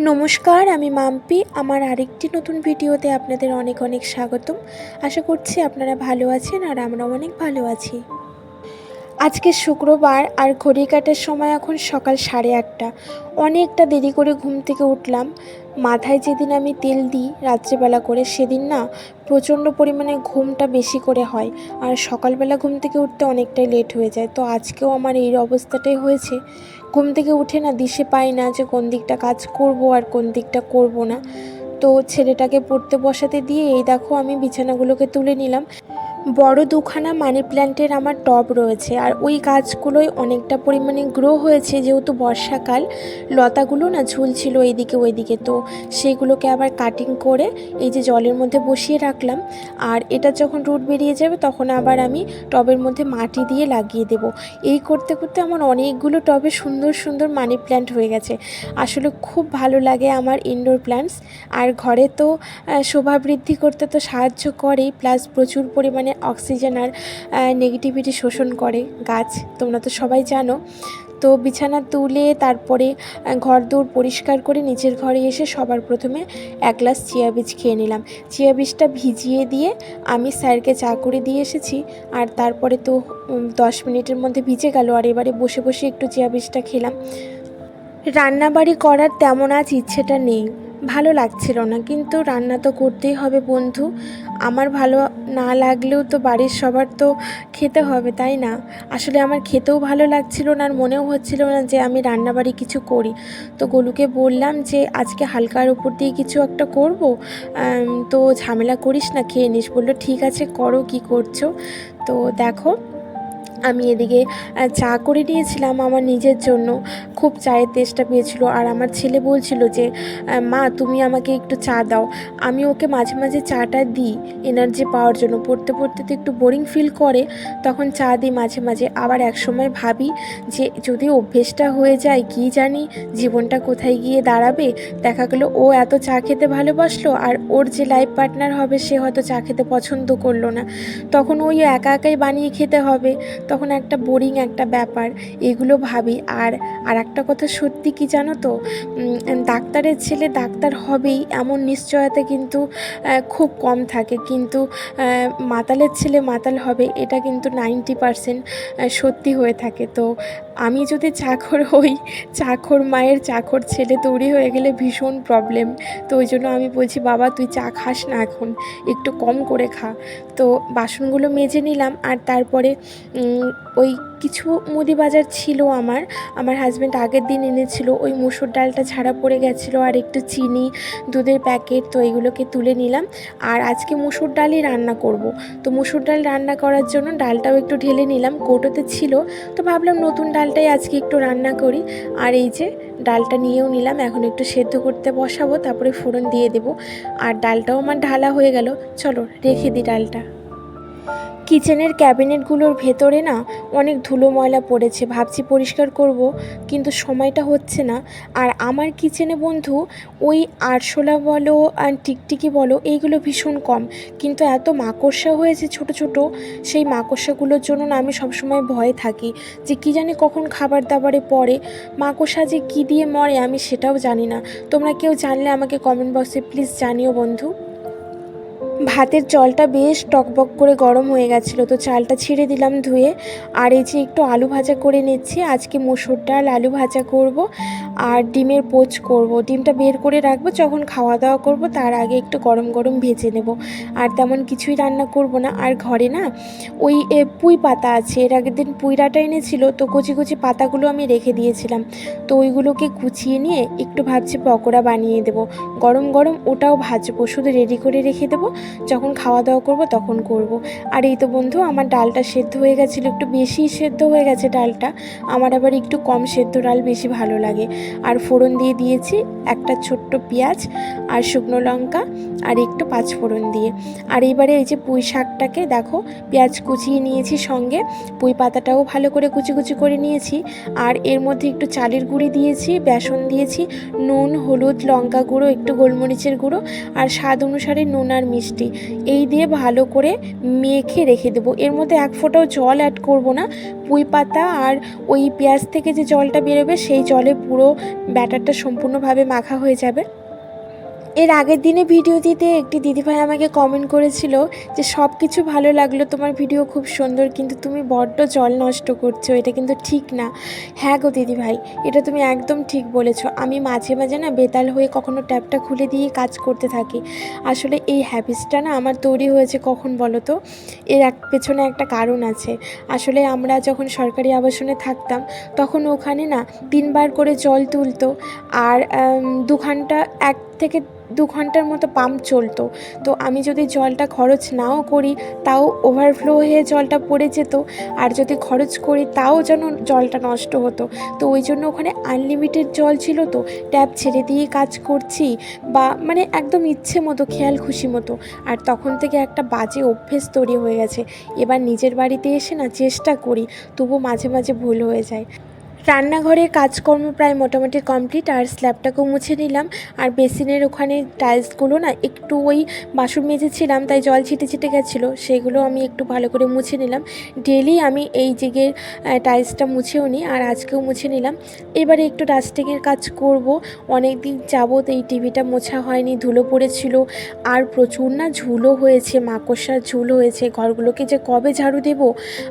নমস্কার, আমি মাম্পি। আমার আরেকটি নতুন ভিডিওতে আপনাদের অনেক অনেক স্বাগতম। আশা করছি আপনারা ভালো আছেন আর আমরাও অনেক ভালো আছি। আজকে শুক্রবার আর ঘড়ি কাটার সময় এখন সকাল সাড়ে আটটা। অনেকটা দেরি করে ঘুম থেকে উঠলাম। মাথায় যেদিন আমি তেল দিই রাত্রিবেলা করে, সেদিন না প্রচণ্ড পরিমাণে ঘুমটা বেশি করে হয়। আর সকালবেলা ঘুম থেকে উঠতে অনেকটাই লেট হয়ে যায়। তো আজকেও আমার এই অবস্থাটাই হয়েছে। ঘুম থেকে উঠে না দিশে পাই না যে কোন দিকটা কাজ করব আর কোন দিকটা করব না। তো ছেলেটাকে পড়তে বসাতে দিয়ে এই দেখো আমি বিছানাগুলোকে তুলে নিলাম। বড় দুখানা মানি প্ল্যান্টের আমার টব রয়েছে আর ওই গাছগুলোই অনেকটা পরিমাণে গ্রো হয়েছে যেহেতু বর্ষাকাল। লতাগুলো না ঝুলছিল এইদিকে ওইদিকে। তো সেইগুলোকে আবার কাটিং করে এই যে জলের মধ্যে বসিয়ে রাখলাম। আর এটা যখন রুট বেরিয়ে যাবে তখন আবার আমি টবের মধ্যে মাটি দিয়ে লাগিয়ে দেব। এই করতে করতে আমার অনেকগুলো টবে সুন্দর সুন্দর মানি প্ল্যান্ট হয়ে গেছে। আসলে খুব ভালো লাগে আমার ইনডোর প্ল্যান্টস আর ঘরে তো শোভা বৃদ্ধি করতে তো সাহায্য করেই। প্লাস প্রচুর পরিমাণে অক্সিজেন আর নেগেটিভিটি শোষণ করে গাছ, তোমরা তো সবাই জানো। তো বিছানা তুলে তারপরে ঘর দৌড় পরিষ্কার করে নিচের ঘরে এসে সবার প্রথমে এক গ্লাস চিয়া বীজ খেয়ে নিলাম। চিয়া বীজটা ভিজিয়ে দিয়ে আমি স্যারকে চা করে দিয়ে এসেছি। আর তারপরে তো দশ মিনিটের মধ্যে ভিজে গেল। আর এবারে বসে বসে একটু চিয়া বীজটা খেলাম। রান্নাবাড়ি করার তেমন আজ ইচ্ছেটা নেই। ভালো লাগছিল না, কিন্তু রান্না তো করতেই হবে বন্ধু। আমার ভালো না লাগলেও তো বাড়ির সবার তো খেতে হবে, তাই না? আসলে আমার খেতেও ভালো লাগছিল না আর মনেও হচ্ছিল না যে আমি রান্নাবাড়ি কিছু করি। তো গোলুকে বললাম যে, আজকে হালকার উপর দিয়ে কিছু একটা করব? তো ঝামেলা করিস না, খেয়ে নিস। বলল, ঠিক আছে, করো, কি করছ? তো দেখো আমি এদিকে চা করে নিয়েছিলাম আমার নিজের জন্য। খুব চায়ের তেষ্টা পেয়েছিল। আর আমার ছেলে বলছিল যে মা, তুমি আমাকে একটু চা দাও। আমি ওকে মাঝে মাঝে চাটা দিই এনার্জি পাওয়ার জন্য। পড়তে পড়তে তো একটু বোরিং ফিল করে। তখন চা দিই মাঝে মাঝে। আবার এক সময় ভাবি যে, যদি অভ্যেসটা হয়ে যায়, কি জানি জীবনটা কোথায় গিয়ে দাঁড়াবে? দেখা গেলো ও এত চা খেতে ভালোবাসলো আর ওর যে লাইফ পার্টনার হবে, সে হয়তো চা খেতে পছন্দ করল না। তখন ওই একা একাই বানিয়ে খেতে হবে। তখন একটা বোরিং একটা ব্যাপার, এগুলো ভাবি। আর আর একটা কথা সত্যি কি জানো তো? ডাক্তারের ছেলে ডাক্তার হবেই এমন নিশ্চয়তা কিন্তু খুব কম থাকে। কিন্তু মাতালের ছেলে মাতাল হবে, এটা কিন্তু নাইনটি পারসেন্ট সত্যি হয়ে থাকে। তো আমি যদি চাকর হই, চাকর মায়ের চাকর ছেলে তৈরি হয়ে গেলে ভীষণ প্রবলেম তো ওই জন্য আমি বলছি, বাবা, তুই চা খাস না এখন, একটু কম করে খা। তো বাসনগুলো মেজে নিলাম আর তারপরে ওই কিছু মুদি বাজার ছিল আমার। আমার হাজব্যান্ড আগের দিন এনেছিল, ওই মুসুর ডালটা ছাড়া পড়ে গেছিল আর একটু চিনি, দুধের প্যাকেট তো এইগুলোকে তুলে নিলাম। আর আজকে মুসুর ডালই রান্না করব। তো মুসুর ডাল রান্না করার জন্য ডালটাও একটু ঢেলে নিলাম, কৌটোতে ছিল। তো ভাবলাম নতুন ডালটাই আজকে একটু রান্না করি। আর এই যে ডালটা নিয়েও নিলাম, এখন একটু সেদ্ধ করতে বসাবো, তারপরে ফোড়ন দিয়ে দেবো। আর ডালটাও আমার ঢালা হয়ে গেল, চলো রেখে দিই ডালটা। কিচেনের ক্যাবিনেটগুলোর ভেতরে না অনেক ধুলো ময়লা পড়েছে। ভাবছি পরিষ্কার করব, কিন্তু সময়টা হচ্ছে না। আর আমার কিচেনে বন্ধু, ওই আরশোলা বলো আর টিকটিকি বলো, এইগুলো ভীষণ কম। কিন্তু এত মাকড়সা হয়েছে ছোট ছোট, সেই মাকড়সাগুলোর জন্য না আমি সবসময় ভয়ে থাকি যে কী জানি কখন খাবার দাবারে পড়ে, মাকড়সা যে কী দিয়ে মরে আমি সেটাও জানি না। তোমরা কেউ জানলে আমাকে কমেন্ট বক্সে প্লিজ জানিও বন্ধু। ভাতের জলটা বেশ টকবক করে গরম হয়ে গেছিল, তো চালটা ছিঁড়ে দিলাম ধুয়ে। আর এই যে একটু আলু ভাজা করে নিচ্ছি, আজকে মুসুর ডাল, আলু ভাজা করব আর ডিমের পোচ করব। ডিমটা বের করে রাখব, যখন খাওয়া দাওয়া করব, তার আগে একটু গরম গরম ভেজে নেব। আর তেমন কিছুই রান্না করব না। আর ঘরে না, ওই পুঁই পাতা আছে, এর আগের দিন পুঁই পুঁইরাটা এনেছিল, তো কচি কচি পাতাগুলো আমি রেখে দিয়েছিলাম। তো ওইগুলোকে কুচিয়ে নিয়ে একটু ভাবছি পকোড়া বানিয়ে দেবো। গরম গরম ওটাও ভাজবো, শুধু রেডি করে রেখে দেবো। যখন খাওয়া দাওয়া করব তখন করব। আর এই তো বন্ধু, আমার ডালটা সেদ্ধ হয়ে গেছিল, একটু বেশি সেদ্ধ হয়ে গেছে ডালটা, আমার আবার একটু কম সেদ্ধ ডাল বেশি ভালো লাগে। আর ফোড়ন দিয়ে দিয়েছি একটা ছোট্ট পেঁয়াজ আর শুকনো লঙ্কা আর একটু পাঁচ ফোড়ন দিয়ে। আর এইবারে এই যে পুঁই শাকটাকে দেখো, পেঁয়াজ কুচিয়ে নিয়েছি সঙ্গে, পুঁই পাতাটাও ভালো করে কুচি কুচি করে নিয়েছি। আর এর মধ্যে একটু চালের গুঁড়ি দিয়েছি, বেসন দিয়েছি, নুন, হলুদ, লঙ্কা গুঁড়ো, একটু গোলমরিচের গুঁড়ো আর স্বাদ অনুসারে নুন আর মিষ্টি মিষ্টি এই দিয়ে ভালো করে মেখে রেখে দেবো। এর মধ্যে এক ফোঁটাও জল অ্যাড করব না। পুঁই পাতা আর ওই পেঁয়াজ থেকে যে জলটা বেরোবে, সেই জলে পুরো ব্যাটারটা সম্পূর্ণভাবে মাখা হয়ে যাবে। এর আগের দিনে ভিডিও দিতে একটি দিদিভাই আমাকে কমেন্ট করেছিল যে সব কিছু ভালো লাগল, তোমার ভিডিও খুব সুন্দর, কিন্তু তুমি বড্ড জল নষ্ট করছ, এটা কিন্তু ঠিক না। হ্যাঁ গো দিদিভাই, এটা তুমি একদম ঠিক বলেছ। আমি মাঝে মাঝে না বেতাল হয়ে কখনো ট্যাপটা খুলে দিয়ে কাজ করতে থাকি। আসলে এই হ্যাবিটসটা না আমার তৈরি হয়েছে কখন বলো তো? এর এক পেছনে একটা কারণ আছে। আসলে আমরা যখন সরকারি আবাসনে থাকতাম, তখন ওখানে না তিনবার করে জল তুলতো, আর দু ঘণ্টা এক থেকে দু ঘণ্টার মতো পাম্প চলতো। তো আমি যদি জলটা খরচ নাও করি, তাও ওভারফ্লো হয়ে জলটা পড়ে যেত। আর যদি খরচ করি, তাও যেন জলটা নষ্ট হতো। তো ওই জন্য ওখানে আনলিমিটেড জল ছিল তো ট্যাপ ছেড়ে দিয়ে কাজ করছি। বা মানে একদম ইচ্ছে মতো, খেয়াল খুশি মতো। আর তখন থেকে একটা বাজে অভ্যেস তৈরি হয়ে গেছে। এবার নিজের বাড়িতে এসে না চেষ্টা করি, তবু মাঝে মাঝে ভুল হয়ে যায়। রান্নাঘরের কাজকর্ম প্রায় মোটামুটি কমপ্লিট, আর স্ল্যাবটাকেও মুছে নিলাম। আর বেসিনের ওখানে টাইলসগুলো না একটু ওই বাসন মেজেছিলাম, তাই জল ছিটে ছিটে গেছিল, সেগুলো আমি একটু ভালো করে মুছে নিলাম। ডেলি আমি এই দিকের টাইলসটা মুছেও নিই আর আজকেও মুছে নিলাম। এবারে একটু ডাস্টিংয়ের কাজ করব। অনেক দিন যাবত এই টিভিটা মোছা হয়নি, ধুলো পড়েছিল, আর প্রচুর না ঝুলো হয়েছে, মাকড়সার ঝুল হয়েছে, ঘরগুলোকে যে কবে ঝাড়ু দেব,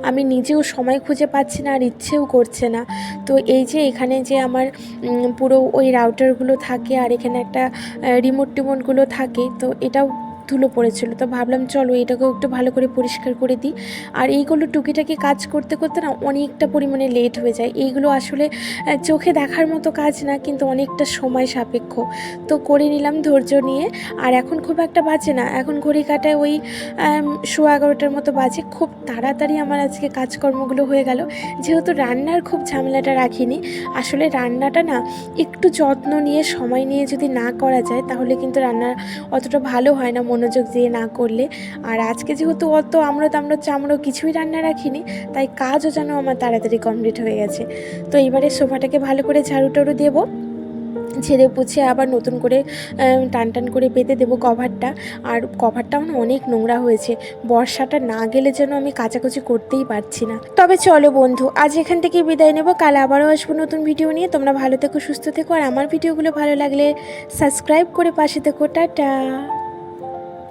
আমি নিজেও সময় খুঁজে পাচ্ছি না আর ইচ্ছেও করছে না। তো এই যে এখানে যে আমার পুরো ওই রাউটারগুলো থাকে আর এখানে একটা রিমোট টিমোটগুলো থাকে, তো এটাও ধুলো পড়েছিল। তো ভাবলাম, চলো এটাকেও একটু ভালো করে পরিষ্কার করে দিই। আর এইগুলো টুকিটাকি কাজ করতে করতে না অনেকটা পরিমাণে লেট হয়ে যায়। এইগুলো আসলে চোখে দেখার মতো কাজ না, কিন্তু অনেকটা সময় সাপেক্ষ। তো করে নিলাম ধৈর্য নিয়ে। আর এখন খুব একটা বাজে না। এখন ঘড়ি কাটায় ওই সোয়া এগারোটার মতো বাজে। খুব তাড়াতাড়ি আমার আজকে কাজকর্মগুলো হয়ে গেল। যেহেতু রান্নার খুব ঝামেলাটা রাখিনি, আসলে রান্নাটা না একটু যত্ন নিয়ে, সময় নিয়ে যদি না করা যায়, তাহলে কিন্তু রান্না অতটা ভালো হয় না। মনোযোগ দিয়ে না করলে। আর আজকে যেহেতু অত আমরা তামড়ো চামড়ো কিছুই রান্না রাখিনি, তাই কাজও যেন আমার তাড়াতাড়ি কমপ্লিট হয়ে গেছে। তো এবারে সোফাটাকে ভালো করে ঝাড়ু টাড়ু দেবো। ছেড়ে পুছে আবার নতুন করে টান টান করে পেতে দেবো কভারটা। আর কভারটাও না অনেক নোংরা হয়েছে। বর্ষাটা না গেলে যেন আমি কাচাকুচি করতেই পারছি না। তবে চলো বন্ধু, আজ এখান থেকে বিদায় নেব। কাল আবারও আসব নতুন ভিডিও নিয়ে। তোমরা ভালো থেকো, সুস্থ থেকো। আর আমার ভিডিওগুলো ভালো লাগলে সাবস্ক্রাইব করে পাশে থেকো। টাটা!